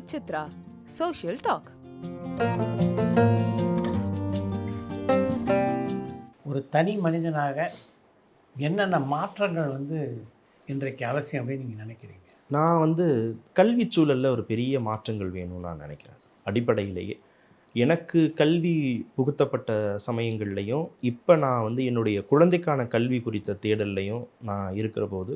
With Chitra. Social talk. ஒரு தனி மனிதனாக என்னென்ன மாற்றங்கள் வந்து இன்றைக்கு அவசியம் அப்படின்னு நீங்கள் நினைக்கிறீங்க நான் வந்து கல்வி சூழலில் ஒரு பெரிய மாற்றங்கள் வேணும்னு நான் நினைக்கிறேன். அடிப்படையிலேயே எனக்கு கல்வி புகுத்தப்பட்ட சமயங்கள்லையும் இப்போ நான் வந்து என்னுடைய குழந்தைக்கான கல்வி குறித்த தேடல்லையும் நான் இருக்கிற போது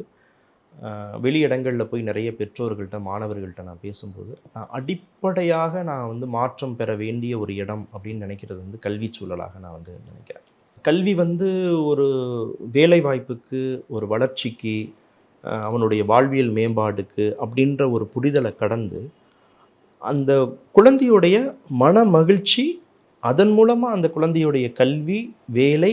வெளி இடங்களில் போய் நிறைய பெற்றோர்கள்ட்ட மாணவர்கள்ட்ட நான் பேசும்போது நான் அடிப்படையாக நான் வந்து மாற்றம் பெற வேண்டிய ஒரு இடம் அப்படின்னு நினைக்கிறது வந்து கல்வி சூழலாக நான் வந்து நினைக்கிறேன். கல்வி வந்து ஒரு வேலைவாய்ப்புக்கு ஒரு வளர்ச்சிக்கு அவனுடைய வாழ்வியல் மேம்பாடுக்கு அப்படின்ற ஒரு புரிதலை கடந்து அந்த குழந்தையுடைய மன மகிழ்ச்சி அதன் மூலமாக அந்த குழந்தையுடைய கல்வி வேலை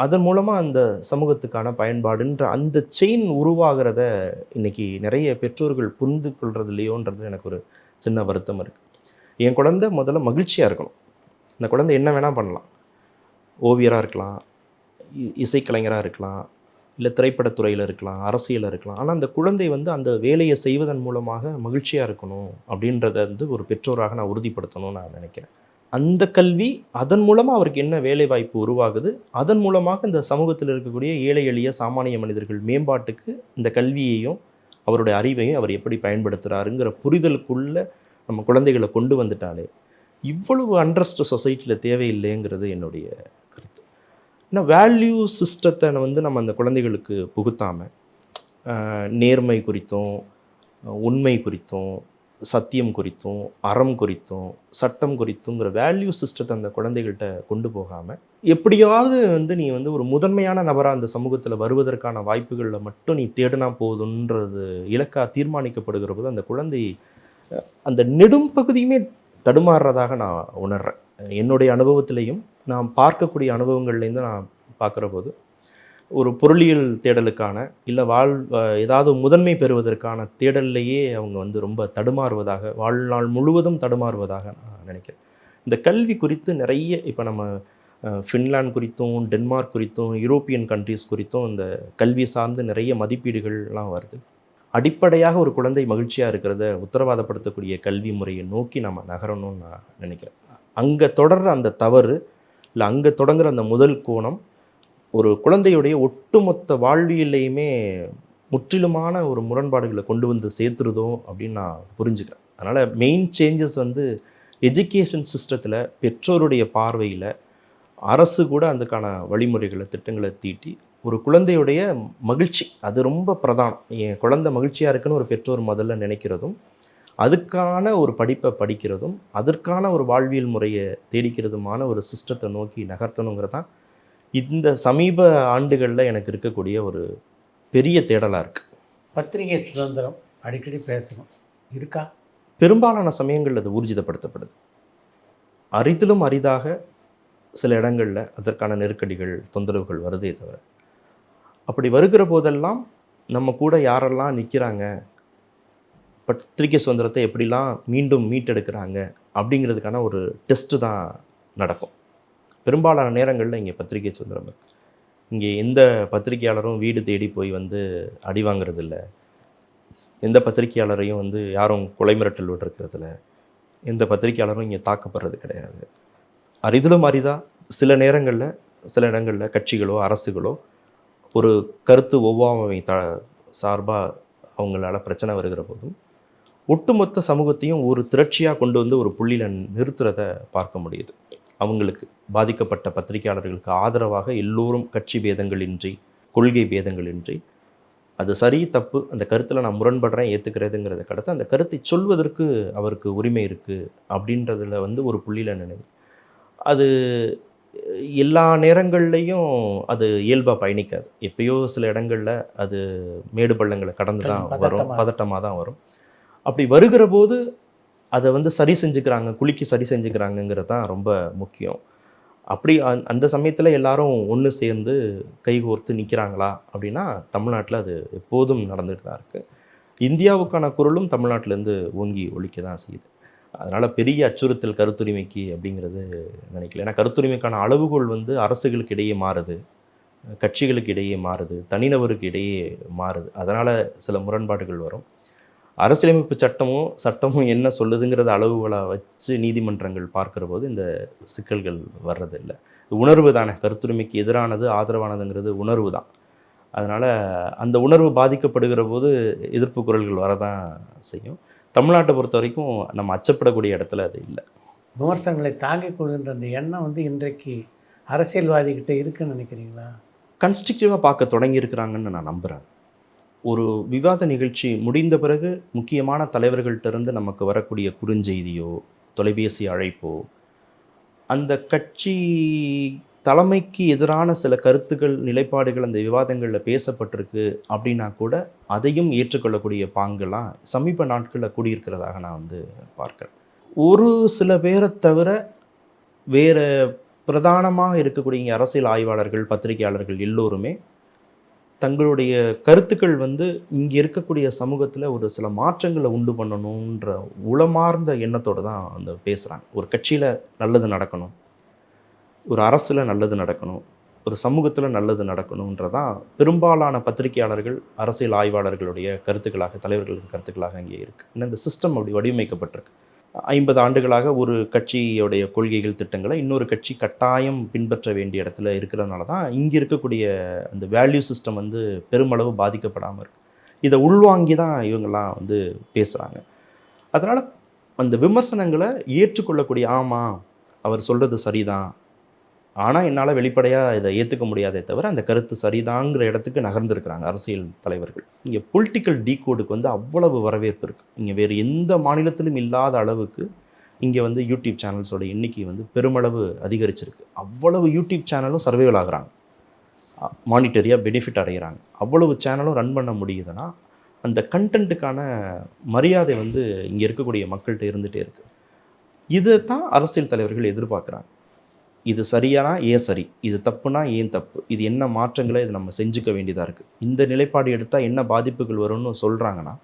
அதன் மூலமாக அந்த சமூகத்துக்கான பயன்பாடுன்ற அந்த செயின் உருவாகிறத இன்றைக்கி நிறைய பெற்றோர்கள் புரிந்து கொள்றதுலையோன்றது எனக்கு ஒரு சின்ன வருத்தம் இருக்குது என் குழந்தை முதல்ல மகிழ்ச்சியாக இருக்கணும். இந்த குழந்தை என்ன வேணால் பண்ணலாம். ஓவியராக இருக்கலாம் இ- இசைக்கலைஞராக இருக்கலாம் இல்லை திரைப்படத்துறையில் இருக்கலாம் அரசியலில் இருக்கலாம். ஆனால் அந்த குழந்தை வந்து அந்த வேலையை செய்வதன் மூலமாக மகிழ்ச்சியாக இருக்கணும் அப்படின்றத வந்து ஒரு பெற்றோராக நான் உறுதிப்படுத்தணும்னு நான் நினைக்கிறேன். அந்த கல்வி அதன் மூலமாக அவருக்கு என்ன வேலை வாய்ப்பு உருவாகுது? அதன் மூலமாக இந்த சமூகத்தில் இருக்கக்கூடிய ஏழை எளிய சாமானிய மனிதர்கள் மேம்பாட்டுக்கு இந்த கல்வியையும் அவருடைய அறிவையும் அவர் எப்படி பயன்படுத்துகிறாருங்கிற புரிதலுக்குள்ள நம்ம குழந்தைகளை கொண்டு வந்துட்டாலே இவ்வளவு அண்ட்ரஸ்ட் சொசைட்டியில் தேவையில்லைங்கிறது என்னுடைய கருத்து. ஏன்னா வேல்யூ சிஸ்டத்தை வந்து நம்ம அந்த குழந்தைகளுக்கு புகுத்தாமல் நேர்மை குறித்தும் உண்மை குறித்தும் சத்தியம் குறித்தும் அறம் குறித்தும் சட்டம் குறித்துங்கிற வேல்யூ சிஸ்டத்தை அந்த குழந்தைகள்கிட்ட கொண்டு போகாமல் எப்படியாவது வந்து நீ வந்து ஒரு முதன்மையான நபராக அந்த சமூகத்தில் வருவதற்கான வாய்ப்புகளில் மட்டும் நீ தேடினா போதுன்றது இலக்காக தீர்மானிக்கப்படுகிற போது அந்த குழந்தை அந்த நெடும் பகுதியுமே தடுமாறுறதாக நான் உணர்கிறேன் என்னுடைய அனுபவத்திலையும் நான் பார்க்கக்கூடிய அனுபவங்கள்லேருந்து நான் பார்க்குற போது ஒரு பொருளியல் தேடலுக்கான இல்லை வாழ் ஏதாவது முதன்மை பெறுவதற்கான தேடல்லையே அவங்க வந்து ரொம்ப தடுமாறுவதாக வாழ்நாள் முழுவதும் தடுமாறுவதாக நான் நினைக்கிறேன். இந்த கல்வி குறித்து நிறைய இப்போ நம்ம ஃபின்லாந்து குறித்தும் டென்மார்க் குறித்தும் யூரோப்பியன் கண்ட்ரீஸ் குறித்தும் இந்த கல்வி சார்ந்து நிறைய மதிப்பீடுகள்லாம் வருது. அடிப்படையாக ஒரு குழந்தை மகிழ்ச்சியாக இருக்கிறத உத்தரவாதப்படுத்தக்கூடிய கல்வி முறையை நோக்கி நம்ம நகரணும்னு நான் நினைக்கிறேன். அங்கே தொடர்ற அந்த தவறு இல்லை அங்கே தொடங்குற அந்த முதல் கோணம் ஒரு குழந்தையுடைய ஒட்டுமொத்த வாழ்வியலையுமே முற்றிலுமான ஒரு முரண்பாடுகளை கொண்டு வந்து சேர்த்துருதோ அப்படின்னு நான் புரிஞ்சுக்கிறேன். அதனால் மெயின் சேஞ்சஸ் வந்து எஜுகேஷன் சிஸ்டத்தில் பெற்றோருடைய பார்வையில் அரசு கூட அதுக்கான வழிமுறைகளை திட்டங்களை தீட்டி ஒரு குழந்தையுடைய மகிழ்ச்சி அது ரொம்ப பிரதானம். என் குழந்தை மகிழ்ச்சியாக இருக்குன்னு ஒரு பெற்றோர் முதல்ல நினைக்கிறதும் அதுக்கான ஒரு படிப்பை படிக்கிறதும் அதற்கான ஒரு வாழ்வியல் முறையை தேடிக்கிறதுமான ஒரு சிஸ்டத்தை நோக்கி நகர்த்தணுங்கிறதான் இந்த சமீப ஆண்டுகளில் எனக்கு இருக்கக்கூடிய ஒரு பெரிய தேடலாக இருக்குது பத்திரிகை சுதந்திரம் அடிக்கடி பேசணும். இருக்கா? பெரும்பாலான சமயங்களில் அது ஊர்ஜிதப்படுத்தப்படுது. அரிதிலும் அரிதாக சில இடங்களில் அதற்கான நெருக்கடிகள் தொந்தரவுகள் வருதே தவிர. அப்படி வருகிற போதெல்லாம் நம்ம கூட யாரெல்லாம் நிற்கிறாங்க பத்திரிகை சுதந்திரத்தை எப்படிலாம் மீண்டும் மீட்டெடுக்கிறாங்க? அப்படிங்கிறதுக்கான ஒரு டெஸ்ட்டு தான் நடக்கும். பெரும்பாலான நேரங்களில் இங்கே பத்திரிகை சுதந்திரம் இருக்குது இங்கே எந்த பத்திரிகையாளரும் வீடு தேடி போய் வந்து அடி வாங்குறதில்ல. எந்த பத்திரிகையாளரையும் வந்து யாரும் கொலை மிரட்டல் விட்டுருக்கிறதுல எந்த பத்திரிகையாளரும் இங்கே தாக்கப்படுறது கிடையாது. அரிதிலும் அரிதா சில நேரங்களில் சில இடங்களில் கட்சிகளோ அரசுகளோ ஒரு கருத்து ஒவ்வாமை த சார்பாக அவங்களால பிரச்சனை வருகிற போதும் ஒட்டுமொத்த சமூகத்தையும் ஒரு திரட்சியாக கொண்டு வந்து ஒரு புள்ளியில் நிறுத்துறத பார்க்க முடியுது. அவங்களுக்கு பாதிக்கப்பட்ட பத்திரிகையாளர்களுக்கு ஆதரவாக எல்லோரும் கட்சி பேதங்களின்றி கொள்கை பேதங்களின்றி அது சரி தப்பு அந்த கருத்தில் நான் முரண்படுறேன் ஏற்றுக்கிறதுங்கிறத கடத்து அந்த கருத்தை சொல்வதற்கு அவருக்கு உரிமை இருக்குது அப்படின்றதுல வந்து ஒரு புள்ளியில் நினைவு அது எல்லா நேரங்கள்லையும் அது இயல்பாக பயணிக்காது எப்பயோ சில இடங்களில் அது மேடு பள்ளங்களை கடந்து தான் வரும் பதட்டமா. பதட்டமாக தான் வரும் அப்படி வருகிற போது அதை வந்து சரி செஞ்சுக்கிறாங்க குலுக்கி சரி செஞ்சுக்கிறாங்கங்கிறது தான் ரொம்ப முக்கியம். அப்படி அந் அந்த சமயத்தில் எல்லாரும் ஒன்று சேர்ந்து கைகோர்த்து நிற்கிறாங்களா அப்படின்னா தமிழ்நாட்டில் அது எப்போதும் நடந்துட்டு தான் இருக்குது இந்தியாவுக்கான குரலும் தமிழ்நாட்டிலேருந்து ஓங்கி ஒழிக்க தான் செய்யுது. அதனால் பெரிய அச்சுறுத்தல் கருத்துரிமைக்கு அப்படிங்கிறது நினைக்கல. ஏன்னா கருத்துரிமைக்கான அளவுகோல் வந்து அரசுகளுக்கு இடையே மாறுது கட்சிகளுக்கு இடையே மாறுது தனிநபருக்கு இடையே மாறுது. அதனால் சில முரண்பாடுகள் வரும். அரசியலமைப்பு சட்டமும் சட்டமும் என்ன சொல்லுதுங்கிறத அளவுகோலாக வச்சு நீதிமன்றங்கள் பார்க்குற போது இந்த சிக்கல்கள் வர்றதில்லை. உணர்வு தானே. கருத்துரிமைக்கு எதிரானது ஆதரவானதுங்கிறது உணர்வு தான். அதனால் அந்த உணர்வு பாதிக்கப்படுகிற போது எதிர்ப்பு குரல்கள் வரதான் செய்யும். தமிழ்நாட்டை பொறுத்த வரைக்கும் நம்ம அச்சப்படக்கூடிய இடத்துல அது இல்லை. விமர்சனங்களை தாங்கிக் கொள்கின்ற அந்த எண்ணம் வந்து இன்றைக்கு அரசியல்வாதிகிட்ட இருக்குன்னு நினைக்கிறீங்களா? கன்ஸ்ட்ரக்டிவாக பார்க்க தொடங்கியிருக்கிறாங்கன்னு நான் நம்புகிறேன் ஒரு விவாத நிகழ்ச்சி முடிந்த பிறகு முக்கியமான தலைவர்கள்ட்ட இருந்து நமக்கு வரக்கூடிய குறுஞ்செய்தியோ தொலைபேசி அழைப்போ அந்த கட்சி தலைமைக்கு எதிரான சில கருத்துக்கள் நிலைப்பாடுகள் அந்த விவாதங்களில் பேசப்பட்டிருக்கு அப்படின்னா கூட அதையும் ஏற்றுக்கொள்ளக்கூடிய பாங்கெல்லாம் சமீப நாட்களில் கூடியிருக்கிறதாக நான் வந்து பார்க்குறேன். ஒரு சில பேரை தவிர வேறு பிரதானமாக இருக்கக்கூடிய அரசியல் ஆய்வாளர்கள் பத்திரிகையாளர்கள் எல்லோருமே தங்களுடைய கருத்துக்கள் வந்து இங்கே இருக்கக்கூடிய சமூகத்தில் ஒரு சில மாற்றங்களை உண்டு பண்ணணுன்ற உளமார்ந்த எண்ணத்தோடு தான் அந்த பேசுகிறாங்க ஒரு கட்சியில் நல்லது நடக்கணும் ஒரு அரசில் நல்லது நடக்கணும் ஒரு சமூகத்தில் நல்லது நடக்கணுன்றதான் பெரும்பாலான பத்திரிகையாளர்கள் அரசியல் ஆய்வாளர்களுடைய கருத்துக்களாக தலைவர்களின் கருத்துக்களாக இங்கே இருக்குது ஏன்னா இந்த சிஸ்டம் அப்படி வடிவமைக்கப்பட்டிருக்கு. ஐம்பது ஆண்டுகளாக ஒரு கட்சியுடைய கொள்கைகள் திட்டங்களை இன்னொரு கட்சி கட்டாயம் பின்பற்ற வேண்டிய இடத்துல இருக்கிறதுனால தான் இங்கே இருக்கக்கூடிய அந்த வேல்யூ சிஸ்டம் வந்து பெருமளவு பாதிக்கப்படாமல் இருக்குது இதை உள்வாங்கி தான் இவங்கெல்லாம் வந்து பேசுகிறாங்க அதனால் அந்த விமர்சனங்களை ஏற்றுக்கொள்ளக்கூடிய ஆமாம் அவர் சொல்கிறது சரிதான் ஆனால் என்னால் வெளிப்படையாக இதை ஏற்றுக்க முடியாதே தவிர அந்த கருத்து சரிதாங்கிற இடத்துக்கு நகர்ந்துருக்கிறாங்க அரசியல் தலைவர்கள். இங்கே பொலிட்டிக்கல் டீகோடுக்கு வந்து அவ்வளவு வரவேற்பு இருக்குது இங்கே வேறு எந்த மாநிலத்திலும் இல்லாத அளவுக்கு இங்கே வந்து யூடியூப் சேனல்ஸோட எண்ணிக்கை வந்து பெருமளவு அதிகரிச்சிருக்கு. அவ்வளவு யூடியூப் சேனலும் சர்வைவல் ஆகுறாங்க. மானிட்டரியாக பெனிஃபிட் அடைகிறாங்க அவ்வளவு சேனலும் ரன் பண்ண முடியுதுன்னா அந்த கண்டென்ட்டுக்கான மரியாதை வந்து இங்கே இருக்கக்கூடிய மக்கள்கிட்ட இருந்துகிட்டே இருக்குது இதை தான் அரசியல் தலைவர்கள் எதிர்பார்க்குறாங்க. இது சரியானா? ஏன் சரி? இது தப்புனா ஏன் தப்பு? இது என்ன மாற்றங்களை இது நம்ம செஞ்சுக்க வேண்டியதாக இருக்குது இந்த நிலைப்பாடு எடுத்தால் என்ன பாதிப்புகள் வரும்னு சொல்கிறாங்கன்னா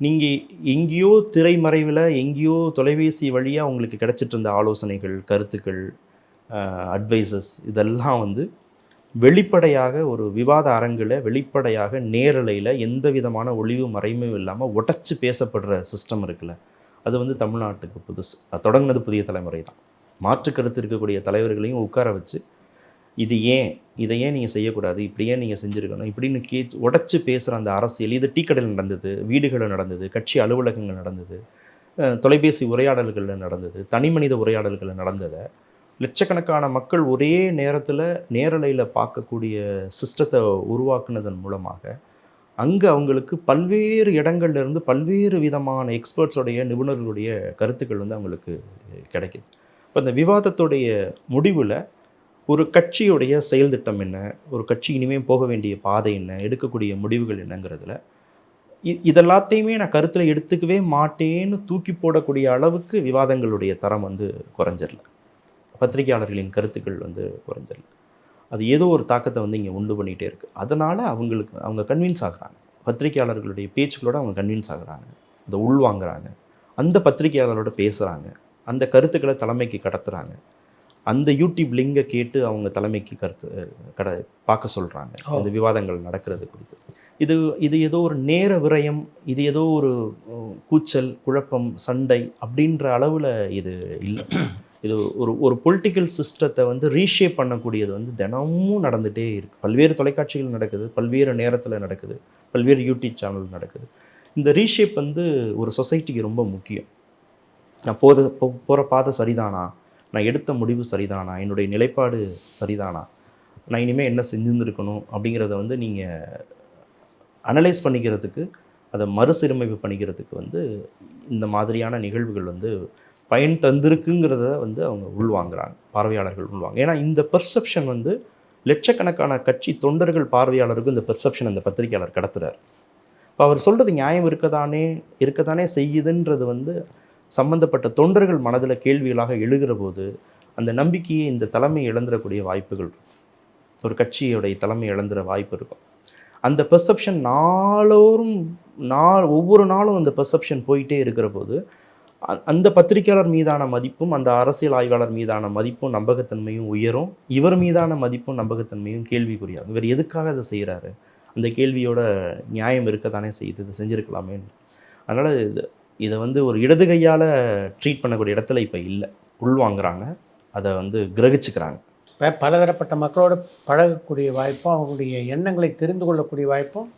நீங்கள் எங்கேயோ திரைமறைவில் எங்கேயோ தொலைபேசி வழியாக உங்களுக்கு கிடைச்சிட்டு இருந்த ஆலோசனைகள் கருத்துக்கள் அட்வைசஸ் இதெல்லாம் வந்து வெளிப்படையாக ஒரு விவாத அரங்கில் வெளிப்படையாக நேரலையில் எந்த விதமான ஒளிவு மறைமும் இல்லாமல் உடச்சி பேசப்படுற சிஸ்டம் இருக்குல்ல அது வந்து தமிழ்நாட்டுக்கு புதுசு. அது தொடங்கினது புதிய தலைமுறை தான். மாற்று கருத்து இருக்கக்கூடிய தலைவர்களையும் உட்கார வச்சு இது ஏன்? இதை ஏன் நீங்கள் செய்யக்கூடாது? இப்படி ஏன் நீங்கள் செஞ்சுருக்கணும்? இப்படின்னு கே உடச்சி பேசுகிற அந்த அரசியல் இது டீக்கடையில் நடந்தது வீடுகளில் நடந்தது கட்சி அலுவலகங்கள் நடந்தது தொலைபேசி உரையாடல்களில் நடந்தது தனிமனித உரையாடல்களில் நடந்ததை லட்சக்கணக்கான மக்கள் ஒரே நேரத்தில் நேரலையில் பார்க்கக்கூடிய சிஸ்டத்தை உருவாக்குனதன் மூலமாக அங்கே அவங்களுக்கு பல்வேறு இடங்கள்லேருந்து பல்வேறு விதமான எக்ஸ்பர்ட்ஸோடைய நிபுணர்களுடைய கருத்துக்கள் வந்து அவங்களுக்கு கிடைக்கிது. இப்போ இந்த விவாதத்துடைய முடிவில் ஒரு கட்சியுடைய செயல் திட்டம் என்ன? ஒரு கட்சி இனிமேல் போக வேண்டிய பாதை என்ன? எடுக்கக்கூடிய முடிவுகள் என்னங்கிறதுல இ- இதெல்லாத்தையுமே நான் கருத்தில் எடுத்துக்கவே மாட்டேன்னு தூக்கி போடக்கூடிய அளவுக்கு விவாதங்களுடைய தரம் வந்து குறைஞ்சிடல பத்திரிகையாளர்களின் கருத்துக்கள் வந்து குறைஞ்சிடல அது ஏதோ ஒரு தாக்கத்தை வந்து இங்கே உண்டு பண்ணிகிட்டே இருக்குது அதனால் அவங்களுக்கு அவங்க கன்வின்ஸ் ஆகுறாங்க. பத்திரிகையாளர்களுடைய பேச்சுக்களோடு அவங்க கன்வின்ஸ் ஆகுறாங்க. அதை உள்வாங்குறாங்க. அந்த பத்திரிகையாளரோட பேசுகிறாங்க அந்த கருத்துக்களை தலைமைக்கு கடத்துறாங்க. அந்த யூடியூப் லிங்கை கேட்டு அவங்க தலைமைக்கு கருத்து கட பார்க்க சொல்கிறாங்க. அந்த விவாதங்கள் நடக்கிறது குறித்து. இது இது ஏதோ ஒரு நேர விரயம் இது ஏதோ ஒரு கூச்சல் குழப்பம் சண்டை அப்படின்ற அளவில் இது இல்லை. இது ஒரு ஒரு பொலிட்டிக்கல் சிஸ்டத்தை வந்து ரீஷேப் பண்ணக்கூடியது வந்து தினமும் நடந்துகிட்டே இருக்குது பல்வேறு தொலைக்காட்சிகள் நடக்குது பல்வேறு நேரத்தில் நடக்குது பல்வேறு யூடியூப் சேனல் நடக்குது. இந்த ரீஷேப் வந்து ஒரு சொசைட்டிக்கு ரொம்ப முக்கியம். நான் போத போ போகிற பாதை சரிதானா? நான் எடுத்த முடிவு சரிதானா? என்னுடைய நிலைப்பாடு சரிதானா? நான் இனிமேல் என்ன செஞ்சுருந்துருக்கணும் அப்படிங்கிறத வந்து நீங்கள் அனலைஸ் பண்ணிக்கிறதுக்கு அதை மறுசீரமைப்பு பண்ணிக்கிறதுக்கு வந்து இந்த மாதிரியான நிகழ்வுகள் வந்து பயன் தந்திருக்குங்கிறத வந்து அவங்க உள்வாங்குறாங்க பார்வையாளர்கள் உள்வாங்க. ஏன்னா இந்த பெர்செப்ஷன் வந்து லட்சக்கணக்கான கட்சி தொண்டர்கள் பார்வையாளருக்கு இந்த பெர்செப்ஷன் அந்த பத்திரிகையாளர் கடத்துறார். இப்போ அவர் சொல்கிறது நியாயம் இருக்கதானே இருக்கதானே செய்யுதுன்றது வந்து சம்பந்தப்பட்ட தொண்டர்கள் மனதில் கேள்விகளாக எழுகிற போது அந்த நம்பிக்கையை இந்த தலைமை இழந்துடக்கூடிய வாய்ப்புகள் இருக்கும். ஒரு கட்சியோடைய தலைமை இழந்துற வாய்ப்பு இருக்கும். அந்த பெர்செப்ஷன் நாளோறும் நாள் ஒவ்வொரு நாளும் அந்த பெர்செப்ஷன் போயிட்டே இருக்கிற போது அந்த பத்திரிக்கையாளர் மீதான மதிப்பும் அந்த அரசியல் ஆய்வாளர் மீதான மதிப்பும் நம்பகத்தன்மையும் உயரும். இவர் மீதான மதிப்பும் நம்பகத்தன்மையும் கேள்விக்குரியாது இவர் எதுக்காக அதை செய்கிறாரு அந்த கேள்வியோட நியாயம் இருக்கத்தானே செய்யுது இதை செஞ்சுருக்கலாமே. அதனால் இது இதை வந்து ஒரு இடது கையால் ட்ரீட் பண்ணக்கூடிய இடத்துல இப்போ இல்லை. உள்வாங்குறாங்க அதை வந்து கிரகிச்சுக்கிறாங்க. இப்போ பலதரப்பட்ட மக்களோட பழகக்கூடிய வாய்ப்பும் அவங்களுடைய எண்ணங்களை தெரிந்து கொள்ளக்கூடிய வாய்ப்பும்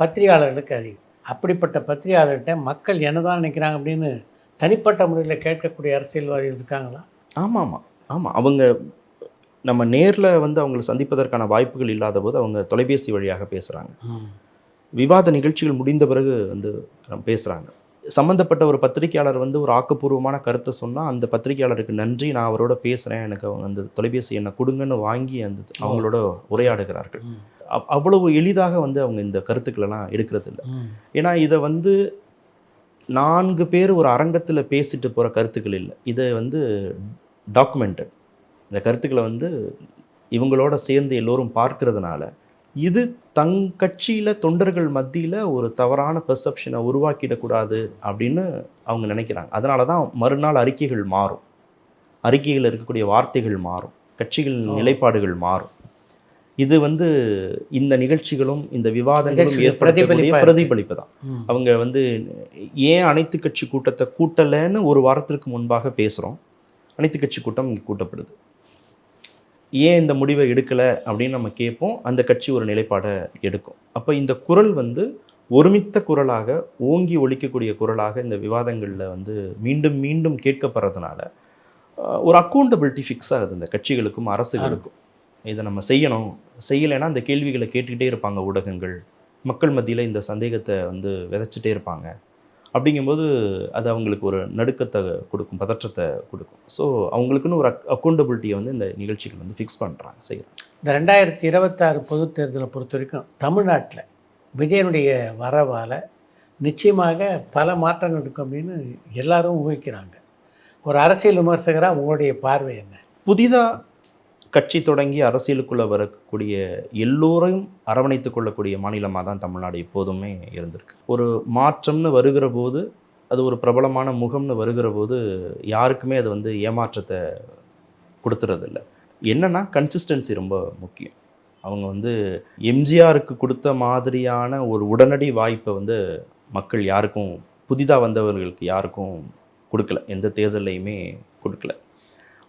பத்திரிகையாளர்களுக்கு அதிகம். அப்படிப்பட்ட பத்திரிகையாளர்கிட்ட மக்கள் என்னதான் நினைக்கிறாங்க அப்படின்னு தனிப்பட்ட முறையில் கேட்கக்கூடிய அரசியல்வாதிகள் இருக்காங்களா? ஆமாம். ஆமாம் ஆமாம் அவங்க நம்ம நேரில் வந்து அவங்களை சந்திப்பதற்கான வாய்ப்புகள் இல்லாத போது அவங்க தொலைபேசி வழியாக பேசுகிறாங்க விவாத நிகழ்ச்சிகள் முடிந்த பிறகு வந்து பேசுகிறாங்க சம்மந்தப்பட்ட ஒரு பத்திரிகையாளர் வந்து ஒரு ஆக்கப்பூர்வமான கருத்தை சொன்னால் அந்த பத்திரிகையாளருக்கு நன்றி நான் அவரோட பேசுகிறேன் எனக்கு அவங்க அந்த தொலைபேசி எண்ணை கொடுங்கன்னு வாங்கி அந்த அவங்களோட உரையாடுகிறார்கள். அவ்- அவ்வளவு எளிதாக வந்து அவங்க இந்த கருத்துக்களெல்லாம் எடுக்கிறது இல்லை ஏன்னா இதை வந்து நான்கு பேர் ஒரு அரங்கத்தில் பேசிட்டு போகிற கருத்துக்கள் இல்லை. இதை வந்து டாக்குமெண்டட் இந்த கருத்துக்களை வந்து இவங்களோட சேர்ந்து எல்லோரும் பார்க்கறதுனால இது தங் கட்சியில் தொண்டர்கள் மத்தியில் ஒரு தவறான பெர்செப்ஷனை உருவாக்கிடக்கூடாது அப்படின்னு அவங்க நினைக்கிறாங்க. அதனால தான் மறுநாள் அறிக்கைகள் மாறும். அறிக்கைகள் இருக்கக்கூடிய வார்த்தைகள் மாறும். கட்சிகளின் ஓ. நிலைப்பாடுகள் மாறும். இது வந்து இந்த நிகழ்ச்சிகளும் இந்த விவாதங்களும் ஏற்படுத்தக்கூடிய. பிரதிபலிப்பு தான். அவங்க வந்து ஏன் அனைத்து கட்சி கூட்டத்தை கூட்டலைன்னு ஒரு வாரத்திற்கு முன்பாக பேசுகிறோம் அனைத்து கட்சி கூட்டம் இங்கே கூட்டப்படுது. ஏன் இந்த முடிவை எடுக்கலை அப்படின்னு நம்ம கேட்போம். அந்த கட்சி ஒரு நிலைப்பாடை எடுக்கும். அப்போ இந்த குரல் வந்து ஒருமித்த குரலாக ஓங்கி ஒலிக்கக்கூடிய குரலாக இந்த விவாதங்களில் வந்து மீண்டும் மீண்டும் கேட்கப்படுறதுனால ஒரு அக்கௌண்டபிலிட்டி ஃபிக்ஸ் ஆகுது இந்த கட்சிகளுக்கும் அரசுகளுக்கும். இதை நம்ம செய்யணும். செய்யலைன்னா அந்த கேள்விகளை கேட்டுக்கிட்டே இருப்பாங்க ஊடகங்கள். மக்கள் மத்தியில் இந்த சந்தேகத்தை வந்து விதைச்சிட்டே இருப்பாங்க. அப்படிங்கும்போது அது அவங்களுக்கு ஒரு நடுக்கத்தை கொடுக்கும் பதற்றத்தை கொடுக்கும். ஸோ அவங்களுக்குன்னு ஒரு அக்கௌண்டபிலிட்டியை வந்து இந்த நிகழ்ச்சிகள் வந்து ஃபிக்ஸ் பண்ணுறாங்க செய்கிறாங்க இந்த ரெண்டாயிரத்தி இருபத்தாறு பொதுத் தேர்தலை பொறுத்த வரைக்கும் தமிழ்நாட்டில் விஜயனுடைய வரவால் நிச்சயமாக பல மாற்றங்கள் இருக்கும் அப்படின்னு எல்லாரும் ஊகிக்கிறாங்க. ஒரு அரசியல் விமர்சகராக உங்களுடைய பார்வை என்ன? புதிதாக கட்சி தொடங்கி அரசியலுக்குள்ளே வரக்கூடிய எல்லோரையும் அரவணைத்துக் கொள்ளக்கூடிய மாநிலமாக தான் தமிழ்நாடு எப்போதுமே இருந்திருக்கு. ஒரு மாற்றம்னு வருகிற போது அது ஒரு பிரபலமான முகம்னு வருகிற போது யாருக்குமே அது வந்து ஏமாற்றத்தை கொடுத்துறதில்ல. என்னென்னா கன்சிஸ்டன்சி ரொம்ப முக்கியம். அவங்க வந்து எம்ஜிஆருக்கு கொடுத்த மாதிரியான ஒரு உடனடி வாய்ப்பை வந்து மக்கள் யாருக்கும் புதிதாக வந்தவர்களுக்கு யாருக்கும் கொடுக்கல. எந்த தேர்தல்லையுமே கொடுக்கல.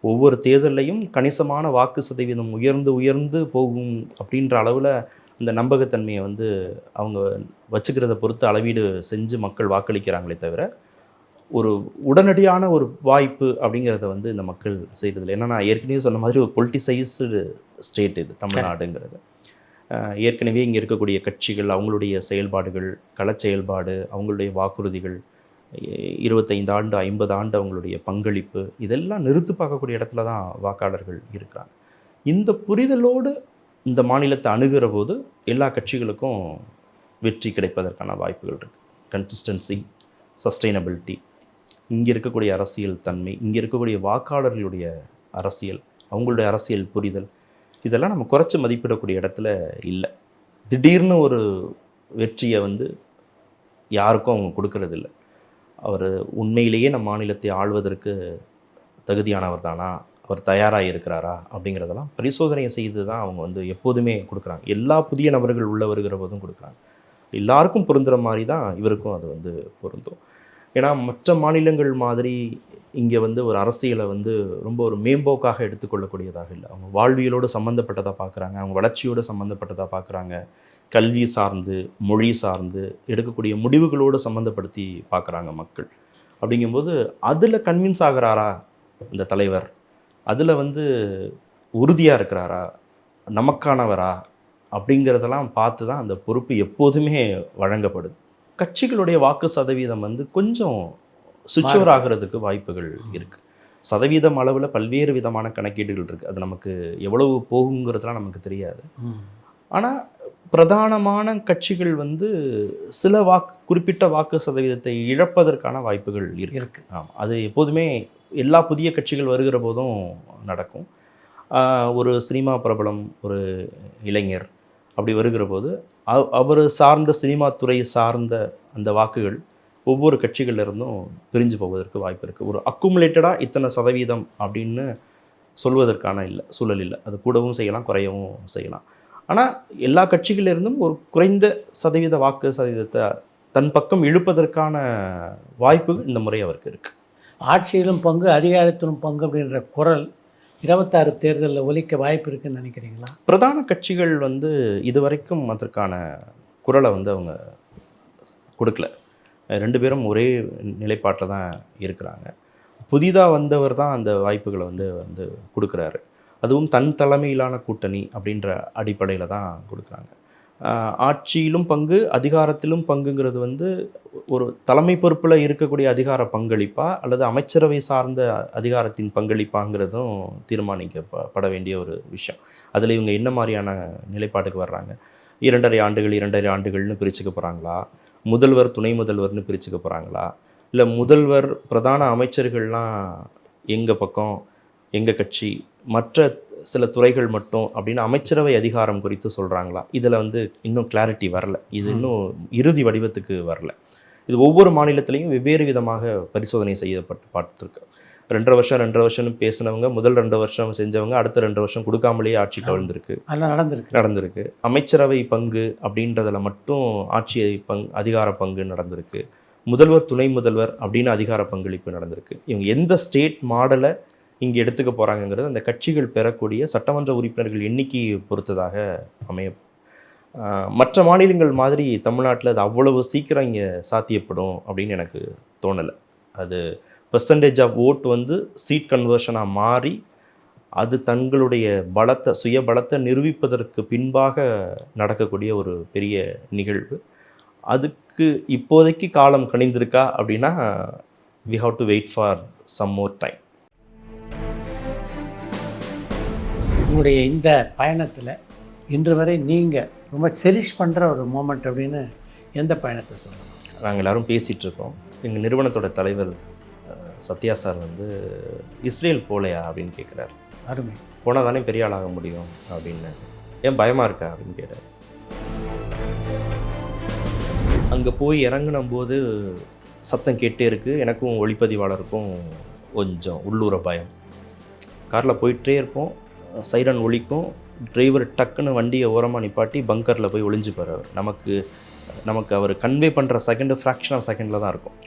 ஒவ்வொரு தேர்தல்லையும் கணிசமான வாக்கு சதவீதம் உயர்ந்து உயர்ந்து போகும் அப்படின்ற அளவில் அந்த நம்பகத்தன்மையை வந்து அவங்க வச்சுக்கிறத பொறுத்து அளவீடு செஞ்சு மக்கள் வாக்களிக்கிறாங்களே தவிர ஒரு உடனடியான ஒரு வாய்ப்பு அப்படிங்கிறத வந்து இந்த மக்கள் செய்கிறதில்ல ஏன்னா நான் ஏற்கனவே சொன்ன மாதிரி ஒரு பொலிட்டிசைஸ்டு ஸ்டேட் இது தமிழ்நாடுங்கிறது. ஏற்கனவே இங்கே இருக்கக்கூடிய கட்சிகள் அவங்களுடைய செயல்பாடுகள் கள செயல்பாடு அவங்களுடைய வாக்குறுதிகள் இருபத்தைந்து ஆண்டு ஐம்பது ஆண்டு அவங்களுடைய பங்களிப்பு இதெல்லாம் நிறுத்து பார்க்கக்கூடிய இடத்துல தான் வாக்காளர்கள் இருக்கிறாங்க. இந்த புரிதலோடு இந்த மாநிலத்தை அணுகிற போது எல்லா கட்சிகளுக்கும் வெற்றி கிடைப்பதற்கான வாய்ப்புகள் இருக்குது கன்சிஸ்டன்சி சஸ்டைனபிலிட்டி இங்கே இருக்கக்கூடிய அரசியல் தன்மை இங்கே இருக்கக்கூடிய வாக்காளர்களுடைய அரசியல் அவங்களுடைய அரசியல் புரிதல் இதெல்லாம் நம்ம குறைச்சி மதிப்பிடக்கூடிய இடத்துல இல்லை. திடீர்னு ஒரு வெற்றியை வந்து யாருக்கும் அவங்க கொடுக்கறதில்ல. அவர் உண்மையிலேயே நம் மாநிலத்தை ஆள்வதற்கு தகுதியானவர் தானா அவர் தயாராக இருக்கிறாரா? அப்படிங்கிறதெல்லாம் பரிசோதனை செய்து தான் அவங்க வந்து எப்போதுமே கொடுக்குறாங்க. எல்லா புதிய நபர்கள் உள்ள வருகிற போதும் கொடுக்குறாங்க. எல்லாருக்கும் பொருந்துகிற மாதிரி தான் இவருக்கும் அது வந்து பொருந்தும். ஏன்னா மற்ற மாநிலங்கள் மாதிரி இங்கே வந்து ஒரு அரசியலை வந்து ரொம்ப ஒரு மேம்போக்காக எடுத்துக்கொள்ளக்கூடியதாக இல்லை. அவங்க வாழ்வியலோடு சம்மந்தப்பட்டதாக பார்க்குறாங்க. அவங்க வளர்ச்சியோடு சம்மந்தப்பட்டதாக பார்க்குறாங்க. கல்வி சார்ந்து மொழி சார்ந்து எடுக்கக்கூடிய முடிவுகளோடு சம்மந்தப்படுத்தி பார்க்குறாங்க மக்கள். அப்படிங்கும்போது அதில் கன்வின்ஸ் ஆகுறாரா இந்த தலைவர்? அதில் வந்து உறுதியாக இருக்கிறாரா? நமக்கானவரா? அப்படிங்கிறதெல்லாம் பார்த்து தான் அந்த பொறுப்பு எப்போதுமே வழங்கப்படுது. கட்சிகளுடைய வாக்கு சதவீதம் வந்து கொஞ்சம் சுவிட்ச் ஓவர் ஆகிறதுக்கு வாய்ப்புகள் இருக்குது சதவீதம் அளவில் பல்வேறு விதமான கணக்கீடுகள் இருக்குது அது நமக்கு எவ்வளவு போகுங்கிறதுலாம் நமக்கு தெரியாது. ஆனால் பிரதானமான கட்சிகள் வந்து சில வாக்கு குறிப்பிட்ட வாக்கு சதவீதத்தை இழப்பதற்கான வாய்ப்புகள் இருக்கு. ஆமாம் அது எப்போதுமே எல்லா புதிய கட்சிகள் வருகிற போதும் நடக்கும். ஒரு சினிமா பிரபலம் ஒரு இளைஞர் அப்படி வருகிற போது அவர் சார்ந்த சினிமா துறை சார்ந்த அந்த வாக்குகள் ஒவ்வொரு கட்சிகள்ல இருந்தும் பிரிஞ்சு போவதற்கு வாய்ப்பு இருக்குது ஒரு அக்குமுலேட்டடாக இத்தனை சதவீதம் அப்படின்னு சொல்வதற்கான இல்லை சூழல் இல்லை. அது கூடவும் செய்யலாம் குறையவும் செய்யலாம். ஆனால் எல்லா கட்சிகளிலிருந்தும் ஒரு குறைந்த சதவீத வாக்கு சதவீதத்தை தன் பக்கம் இழுப்பதற்கான வாய்ப்பு இந்த முறை அவருக்கு இருக்குது ஆட்சியிலும் பங்கு அதிகாரத்திலும் பங்கு அப்படின்ற குரல் இருபத்தாறு தேர்தலில் ஒலிக்க வாய்ப்பு இருக்குன்னு நினைக்கிறீங்களா? பிரதான கட்சிகள் வந்து இதுவரைக்கும் அதற்கான குரலை வந்து அவங்க கொடுக்கல. ரெண்டு பேரும் ஒரே நிலைப்பாட்டில் தான் இருக்கிறாங்க. புதிதாக வந்தவர் தான் அந்த வாய்ப்புகளை வந்து வந்து கொடுக்குறாரு. அதுவும் தன் தலைமையிலான கூட்டணி அப்படின்ற அடிப்படையில் தான் கொடுக்குறாங்க. ஆட்சியிலும் பங்கு அதிகாரத்திலும் பங்குங்கிறது வந்து ஒரு தலைமை பொறுப்பில் இருக்கக்கூடிய அதிகார பங்களிப்பா அல்லது அமைச்சரவை சார்ந்த அதிகாரத்தின் பங்களிப்பாங்கிறதும் தீர்மானிக்கப்பட வேண்டிய ஒரு விஷயம். அதில் இவங்க என்ன மாதிரியான நிலைப்பாட்டுக்கு வர்றாங்க? இரண்டரை ஆண்டுகள் இரண்டரை ஆண்டுகள்னு பிரிச்சுக்க போகிறாங்களா முதல்வர் துணை முதல்வர்னு பிரிச்சுக்க போகிறாங்களா இல்லை முதல்வர் பிரதான அமைச்சர்கள்லாம் எங்கள் பக்கம் எங்கள் கட்சி மற்ற சில துறைகள் மட்டும் அப்படின்னு அமைச்சரவை அதிகாரம் குறித்து சொல்கிறாங்களா இதில் வந்து இன்னும் கிளாரிட்டி வரல. இது இன்னும் இறுதி வடிவத்துக்கு வரல. இது ஒவ்வொரு மாநிலத்திலையும் வெவ்வேறு விதமாக பரிசோதனை செய்யப்பட்டு பார்த்துருக்கு. ரெண்டரை வருஷம் ரெண்டரை வருஷம்னு பேசினவங்க முதல் ரெண்டு வருஷம் செஞ்சவங்க அடுத்த ரெண்டு வருஷம் கொடுக்காமலேயே ஆட்சி கவிழ்ந்திருக்கு. நடந்திருக்கு. நடந்திருக்கு. அமைச்சரவை பங்கு அப்படின்றதுல மட்டும் ஆட்சி பங் அதிகார பங்கு நடந்திருக்கு. முதல்வர் துணை முதல்வர் அப்படின்னு அதிகார பங்களிப்பு நடந்திருக்கு. இவங்க எந்த ஸ்டேட் மாடலை இங்கே எடுத்துக்க போகிறாங்கங்கிறது அந்த கட்சிகள் பெறக்கூடிய சட்டமன்ற உறுப்பினர்கள் எண்ணிக்கையை பொறுத்ததாக அமைய மற்ற மாநிலங்கள் மாதிரி தமிழ்நாட்டில் அது அவ்வளவு சீக்கிரம் இங்கே சாத்தியப்படும் அப்படின்னு எனக்கு தோணலை. அது பெர்சன்டேஜ் ஆஃப் ஓட் வந்து சீட் கன்வர்ஷனாக மாறி அது தங்களுடைய பலத்தை சுய பலத்தை நிரூபிப்பதற்கு பின்பாக நடக்கக்கூடிய ஒரு பெரிய நிகழ்வு. அதுக்கு இப்போதைக்கு காலம் கணிந்திருக்கா அப்படின்னா we have to wait for some more time உங்களுடைய இந்த பயணத்தில் இன்று வரை நீங்கள் ரொம்ப செரிஷ் பண்ணுற ஒரு மூமெண்ட் அப்படின்னு எந்த பயணத்தை சொல்லலாம் நாங்கள் எல்லாரும் பேசிகிட்டு இருக்கோம். எங்கள் நிறுவனத்தோட தலைவர் சத்யா சார் வந்து இஸ்ரேல் போலையா? அப்படின்னு கேட்குறாரு அருமை. போனால் தானே பெரிய ஆளாக முடியும் அப்படின்னு. ஏன் பயமாக இருக்கா? அப்படின்னு கேட்டார். அங்கே போய் இறங்கின போது சத்தம் கேட்டே இருக்குது எனக்கும் ஒளிப்பதிவாளருக்கும் கொஞ்சம் உள்ளூர பயம். காரில் போயிட்டே இருப்போம். சைரன் ஒழிக்கும் டிரைவர் டக்குன்னு வண்டியை ஓரமாக நிப்பாட்டி பங்கரில் போய் ஒளிஞ்சுப்பார் அவர் நமக்கு நமக்கு அவர் கன்வே பண்ணுற செகண்டு ஃப்ராக்ஷன் ஆஃப் செகண்டில் தான் இருக்கும்.